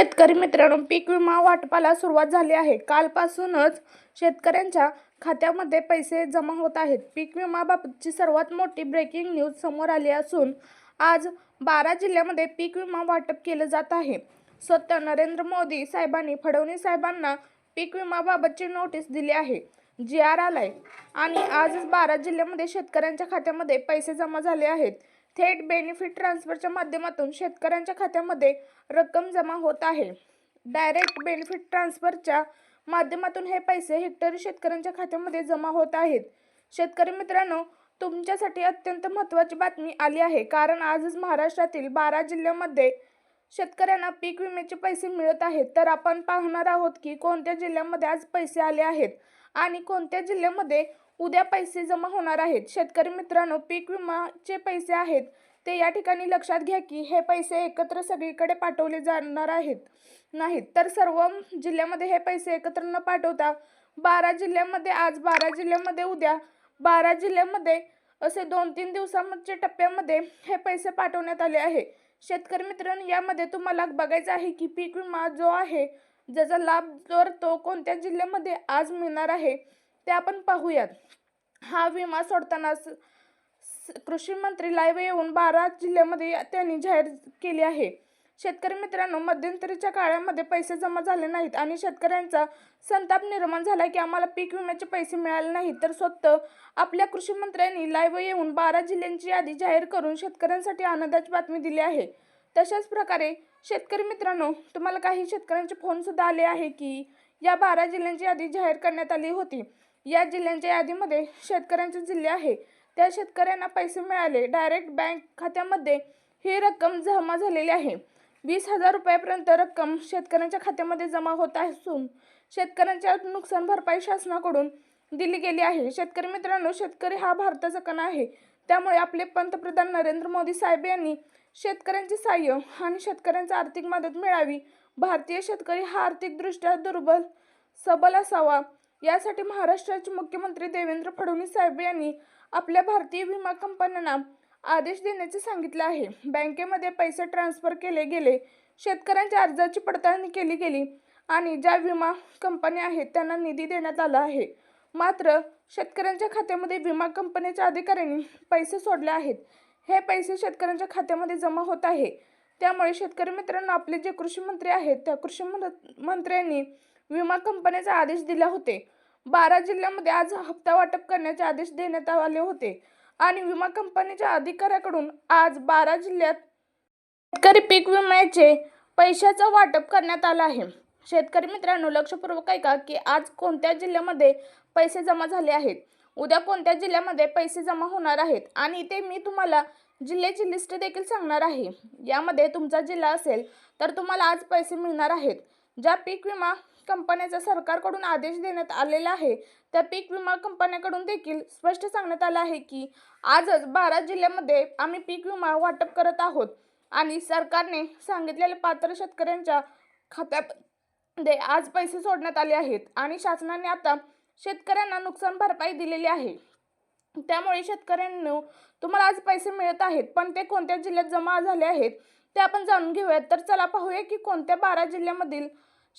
शेतकरी मित्रांनो पीक विमा वाटपाला सुरुवात झाली आहे. कालपासूनच शेतकऱ्यांच्या खात्यामध्ये पैसे जमा होत आहेत. पीक विमाबाबतची सर्वात मोठी ब्रेकिंग न्यूज समोर आली असून आज बारा जिल्ह्यामध्ये पीक विमा वाटप केलं जात आहे. स्वतः नरेंद्र मोदी साहेबांनी फडणवीस साहेबांना पीक विमाबाबतची नोटीस दिली आहे. जी आर आलाय. आणि आजच बारा जिल्ह्यामध्ये शेतकऱ्यांच्या खात्यामध्ये पैसे जमा झाले आहेत. थेट बेनिफिट ट्रान्सफरच्या माध्यमातून शेतकऱ्यांच्या खात्यामध्ये रक्कम जमा होत आहे. डायरेक्ट बेनिफिट ट्रान्सफरच्या माध्यमातून हे पैसे हेक्टरी शेतकऱ्यांच्या खात्यामध्ये जमा होत आहेत. शेतकरी मित्रांनो तुमच्यासाठी अत्यंत महत्त्वाची बातमी आली आहे. कारण आजच महाराष्ट्रातील बारा जिल्ह्यामध्ये शेतकऱ्यांना पीक विम्याचे पैसे मिळत आहेत. तर आपण पाहणार आहोत की कोणत्या जिल्ह्यामध्ये आज पैसे आले आहेत आणि कोणत्या जिल्ह्यामध्ये उद्या पैसे जमा होणार आहेत. शेतकरी मित्रांनो पीक विमाचे पैसे आहेत. ते या ठिकाणी लक्षात घ्या की हे पैसे एकत्र सगळीकडे पाठवले जाणार आहेत नाहीत. तर सर्व जिल्ह्यामध्ये हे पैसे एकत्र न पाठवता बारा जिल्ह्यामध्ये आज बारा जिल्ह्यामध्ये उद्या बारा जिल्ह्यामध्ये असे दोन तीन दिवसांच्या टप्प्यामध्ये हे पैसे पाठवण्यात आले आहे. शेतकरी मित्रांनो यामध्ये तुम्हाला बघायचं आहे की पीक विमा जो आहे ज्याचा लाभ जर तो कोणत्या जिल्ह्यामध्ये आज मिळणार आहे ते आपण पाहूयात. हा विमा सोडताना स- स- कृषी मंत्री लाईव्ह येऊन बारा जिल्ह्यामध्ये त्यांनी जाहीर केली आहे. शेतकरी मित्रांनो मध्यंतरीच्या काळामध्ये पैसे जमा झाले नाहीत आणि शेतकऱ्यांचा संताप निर्माण झाला की आम्हाला पीक विम्याचे पैसे मिळाले नाहीत. तर स्वतः आपल्या कृषी मंत्र्यांनी लाईव्ह येऊन बारा जिल्ह्यांची यादी जाहीर करून शेतकऱ्यांसाठी आनंदाची बातमी दिली आहे. तशाच प्रकारे शेतकरी मित्रांनो तुम्हाला काही शेतकऱ्यांचे फोनसुद्धा आले आहे की या बारा जिल्ह्यांची यादी जाहीर करण्यात आली होती. या जिल्ह्यांच्या यादीमध्ये शेतकऱ्यांचे जिल्हे आहे. त्या शेतकऱ्यांना पैसे मिळाले. डायरेक्ट बँक खात्यामध्ये ही रक्कम जमा झालेली आहे. वीस हजार रुपयापर्यंत रक्कम शेतकऱ्यांच्या खात्यामध्ये जमा होत असून शेतकऱ्यांच्या नुकसान भरपाई शासनाकडून दिली गेली आहे. शेतकरी मित्रांनो शेतकरी हा भारताचा कणा आहे. त्यामुळे आपले पंतप्रधान नरेंद्र मोदी साहेब यांनी शेतकऱ्यांचे सहाय्य आणि शेतकऱ्यांचा आर्थिक मदत मिळावी. भारतीय शेतकरी हा आर्थिकदृष्ट्या दुर्बल सबल असावा. यासाठी महाराष्ट्राचे मुख्यमंत्री देवेंद्र फडणवीस साहेब यांनी आपल्या भारतीय विमा कंपन्यांना आदेश देण्याचे सांगितले आहे. बँकेमध्ये पैसे ट्रान्सफर केले गेले शेतकऱ्यांच्या अर्जाची पडताळणी केली गेली आणि ज्या विमा कंपन्या आहेत त्यांना निधी देण्यात आला आहे. मात्र शेतकऱ्यांच्या खात्यामध्ये विमा कंपनीच्या अधिकाऱ्यांनी पैसे सोडले आहेत. हे पैसे शेतकऱ्यांच्या खात्यामध्ये जमा होत आहे. त्यामुळे शेतकरी मित्रांनो आपले जे कृषी मंत्री आहेत त्या कृषी मन- मंत्र्यांनी विमा कंपन्याचे आदेश दिले होते. बारा जिल्ह्यामध्ये आज हप्ता वाटप करण्याचे आदेश देण्यात आले होते आणि विमा कंपनीच्या अधिकाऱ्याकडून आज बारा जिल्ह्यात शेतकरी पीक विम्याचे पैशाचं वाटप करण्यात आलं आहे. शेतकरी मित्रांनो लक्षपूर्वक ऐका की आज कोणत्या जिल्ह्यामध्ये पैसे जमा झाले आहेत? उद्या कोणत्या जिल्ह्यामध्ये पैसे जमा होणार आहेत? आणि ते मी तुम्हाला जिल्ह्याची लिस्ट देखील सांगणार आहे. यामध्ये तुमचा जिल्हा असेल तर तुम्हाला आज पैसे मिळणार आहेत. ज्या पीक विमा कंपन्याचा सरकारकडून आदेश देण्यात आलेला आहे त्या पीक विमा कंपन्याकडून देखील स्पष्ट सांगण्यात आलं आहे की आजच बारा जिल्ह्यामध्ये आम्ही पीक विमा वाटप करत आहोत आणि सरकारने सांगितलेल्या पात्र शेतकऱ्यांच्या खात्यामध्ये आज पैसे सोडण्यात आले आहेत आणि शासनाने आता शेतकऱ्यांना नुकसान भरपाई दिलेली आहे. त्यामुळे शेतकऱ्यांनो तुम्हाला आज पैसे मिळत आहेत पण ते कोणत्या जिल्ह्यात जमा झाले आहेत ते आपण जाणून घेऊयात. तर चला पाहूया की कोणत्या बारा जिल्ह्यामधील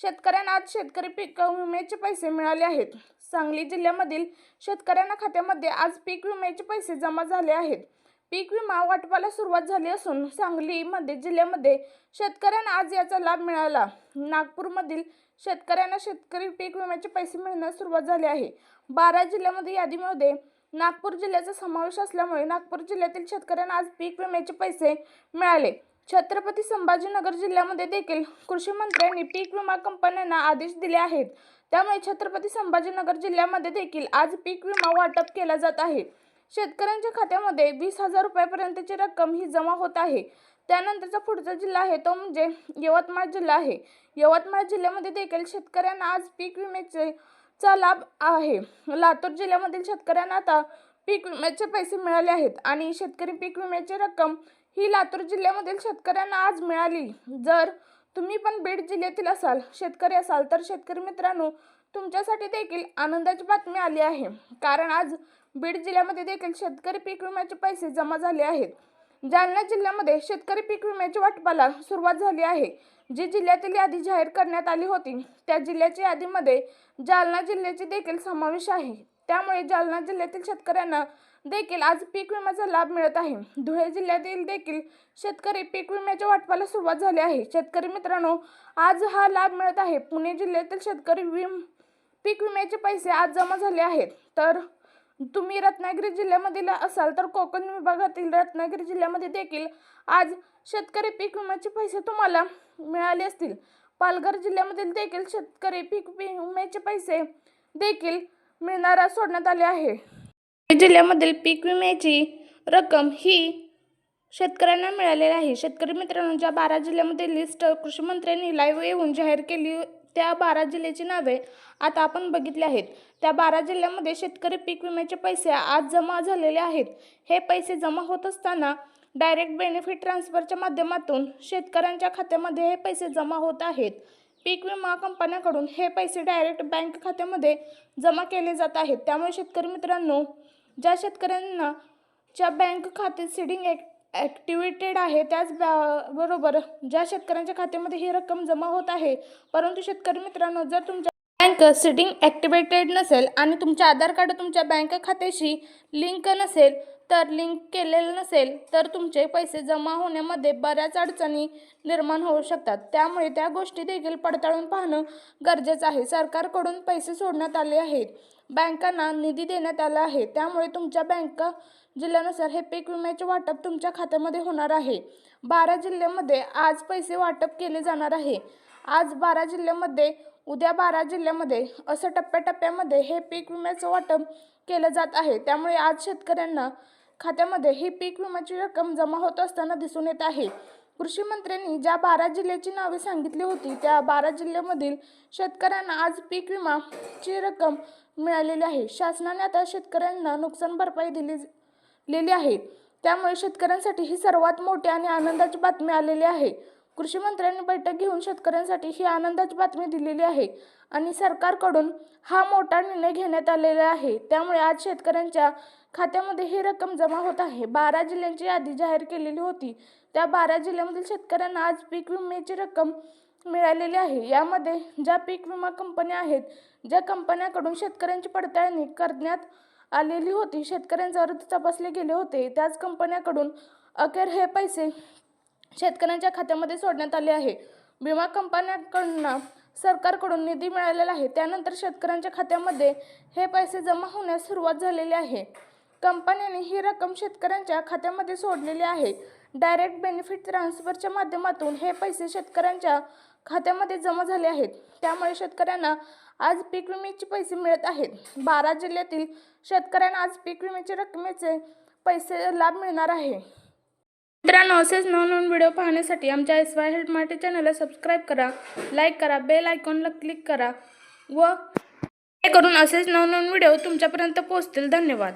शेतकऱ्यांना आज शेतकरी पीक विम्याचे पैसे मिळाले आहेत. सांगली जिल्ह्यामधील शेतकऱ्यांना खात्यामध्ये आज पीक विम्याचे पैसे जमा झाले आहेत. पीक विमा वाटपाला सुरुवात झाली असून सांगलीमध्ये जिल्ह्यामध्ये शेतकऱ्यांना आज याचा लाभ मिळाला. नागपूरमधील शेतकऱ्यांना शेतकरी पीक विम्याचे पैसे मिळण्यास सुरुवात झाली आहे. बारा जिल्ह्यामध्ये यादीमध्ये नागपूर जिल्ह्याचा समावेश असल्यामुळे नागपूर जिल्ह्यातील शेतकऱ्यांना आज पीक विम्याचे पैसे मिळाले. छत्रपती संभाजीनगर जिल्ह्यामध्ये देखील कृषी मंत्र्यांनी पीक विमा कंपन्यांना आदेश दिले आहेत. त्यामुळे छत्रपती संभाजीनगर जिल्ह्यामध्ये देखील आज पीक विमा वाटप केला जात आहे. शेतकऱ्यांच्या खात्यामध्ये वीस हजार रुपयापर्यंतची रक्कम ही जमा होत आहे. त्यानंतरचा पुढचा जिल्हा आहे तो म्हणजे यवतमाळ जिल्हा आहे. यवतमाळ जिल्ह्यामध्ये देखील शेतकऱ्यांना आज पीक विम्याचे चा लाभ आहे. लातूर जिल्ह्यामधील शेतकऱ्यांना आता पीक विम्याचे पैसे मिळाले आहेत आणि शेतकरी पीक विम्याची रक्कम ही लातूर जिल्ह्यामधील शेतकऱ्यांना आज मिळाली. जर तुम्ही पण बीड जिल्ह्यातील असाल शेतकरी असाल तर शेतकरी मित्रांनो तुमच्यासाठी देखील आनंदाची बातमी आली आहे. कारण आज बीड जिल्ह्यामध्ये देखील शेतकरी पीक विम्याचे पैसे जमा झाले आहेत. जालना जिल्ह्यामध्ये शेतकरी पीक विम्याच्या वाटपाला सुरुवात झाली आहे. जी जिल्ह्यातील यादी जाहीर करण्यात आली होती त्या जिल्ह्याच्या यादीमध्ये जालना जिल्ह्याची देखील समावेश आहे. त्यामुळे जालना जिल्ह्यातील शेतकऱ्यांना देखील आज पीक विम्याचा लाभ मिळत आहे. धुळे जिल्ह्यातील देखील शेतकरी पीक विम्याच्या वाटपाला सुरुवात झाली आहे. शेतकरी मित्रांनो आज हा लाभ मिळत आहे. पुणे जिल्ह्यातील शेतकरी विम पीक विम्याचे पैसे आज जमा झाले आहेत. तर तुम्ही रत्नागिरी जिल्ह्यामधील असाल तर कोकण विभागातील रत्नागिरी जिल्ह्यामध्ये देखील आज शेतकरी पीक विम्याचे पैसे तुम्हाला मिळाले असतील. पालघर जिल्ह्यामधील देखील शेतकरी पीक विम्याचे पैसे देखील मिळणारा सोडण्यात आले आहे. जिल्ह्यामधील पीक विम्याची रक्कम ही शेतकऱ्यांना मिळालेली आहे. शेतकरी मित्रांनो ज्या बारा जिल्ह्यामध्ये लिस्ट कृषीमंत्र्यांनी लाईव्ह येऊन जाहीर केली त्या बारा जिल्ह्याची नावे आता आपण बघितली आहेत. त्या बारा जिल्ह्यामध्ये शेतकरी पीक विम्याचे पैसे आज जमा झालेले आहेत. हे पैसे जमा होत असताना डायरेक्ट बेनिफिट ट्रान्सफरच्या माध्यमातून शेतकऱ्यांच्या खात्यामध्ये हे पैसे जमा होत आहेत. पीक विमा कंपन्याकडून हे पैसे डायरेक्ट बँक खात्यामध्ये जमा केले जात आहेत. त्यामुळे शेतकरी मित्रांनो ज्या शेतकऱ्यांना च्या बँक खाते सीडिंग ॲक् ॲक्टिवेटेड आहे त्याच बरोबर ज्या शेतकऱ्यांच्या खात्यामध्ये ही रक्कम जमा होत आहे. परंतु शेतकरी मित्रांनो जर तुमच्या बँक सीडिंग ॲक्टिवेटेड नसेल आणि तुमचे आधार कार्ड तुमच्या बँक खात्याशी लिंक नसेल तर लिंक केलेलं नसेल तर तुमचे पैसे जमा होण्यामध्ये बऱ्याच अडचणी निर्माण होऊ शकतात. त्यामुळे त्या गोष्टी देखील पडताळून पाहणं गरजेचं आहे. सरकारकडून पैसे सोडण्यात आले आहेत. बँकांना निधी देण्यात आला आहे. त्यामुळे तुमच्या बँका जिल्ह्यानुसार हे पीक विम्याचे वाटप तुमच्या खात्यामध्ये होणार आहे. बारा जिल्ह्यामध्ये आज पैसे वाटप केले जाणार आहे. आज बारा जिल्ह्यामध्ये उद्या बारा जिल्ह्यामध्ये असं टप्प्याटप्प्यामध्ये हे पीक विम्याचं वाटप केलं जात आहे. त्यामुळे आज शेतकऱ्यांना खात्यामध्ये ही पीक विम्याची रक्कम जमा होत असताना दिसून येत आहे. कृषी मंत्र्यांनी ज्या बारा जिल्ह्याची नावे सांगितली होती त्या बारा जिल्ह्यामधील शेतकऱ्यांना आज पीक विमाची रक्कम मिळालेली आहे. शासनाने आता शेतकऱ्यांना नुकसान भरपाई दिली दिलेली आहे. त्यामुळे शेतकऱ्यांसाठी ही सर्वात मोठी आणि आनंदाची बातमी आलेली आहे. कृषी मंत्र्यांनी बैठक घेऊन शेतकऱ्यांसाठी ही आनंदाची बातमी दिलेली आहे आणि सरकारकडून हा मोठा निर्णय घेण्यात आलेला आहे. त्यामुळे आज शेतकऱ्यांच्या खात्यामध्ये ही रक्कम जमा होत आहे. बारा जिल्ह्यांची यादी जाहीर केलेली होती. त्या बारा जिल्ह्यामधील शेतकऱ्यांना आज पीक विम्याची रक्कम मिळालेली आहे. यामध्ये ज्या पीक विमा कंपन्या आहेत ज्या कंपन्याकडून शेतकऱ्यांची पडताळणी करण्यात आलेली होती शेतकऱ्यांचे अर्ज तपासले गेले होते त्याच कंपन्याकडून अखेर हे पैसे शेतकऱ्यांच्या खात्यामध्ये सोडण्यात आले आहे. विमा कंपन्यांकडून सरकारकडून निधी मिळालेला आहे. त्यानंतर शेतकऱ्यांच्या खात्यामध्ये हे पैसे जमा होण्यास सुरुवात झालेली आहे. कंपन्यांनी ही रक्कम शेतकऱ्यांच्या खात्यामध्ये सोडलेली आहे. डायरेक्ट बेनिफिट ट्रान्सफरच्या माध्यमातून हे पैसे शेतकऱ्यांच्या खात्यामध्ये जमा झाले आहेत. त्यामुळे शेतकऱ्यांना आज पीक विम्याचे पैसे मिळत आहेत. बारा जिल्ह्यातील शेतकऱ्यांना आज पीक विम्याच्या रकमेचे पैसे लाभ मिळणार आहे. मित्रांनो असेच नवनवीन व्हिडिओ पाहण्यासाठी आमच्या एस वाय हेल्प मार्टी चॅनलला सबस्क्राईब करा लाईक करा बेल आयकॉनला क्लिक करा व हे करून असेच नवनवीन व्हिडिओ तुमच्यापर्यंत पोहोचतील. धन्यवाद.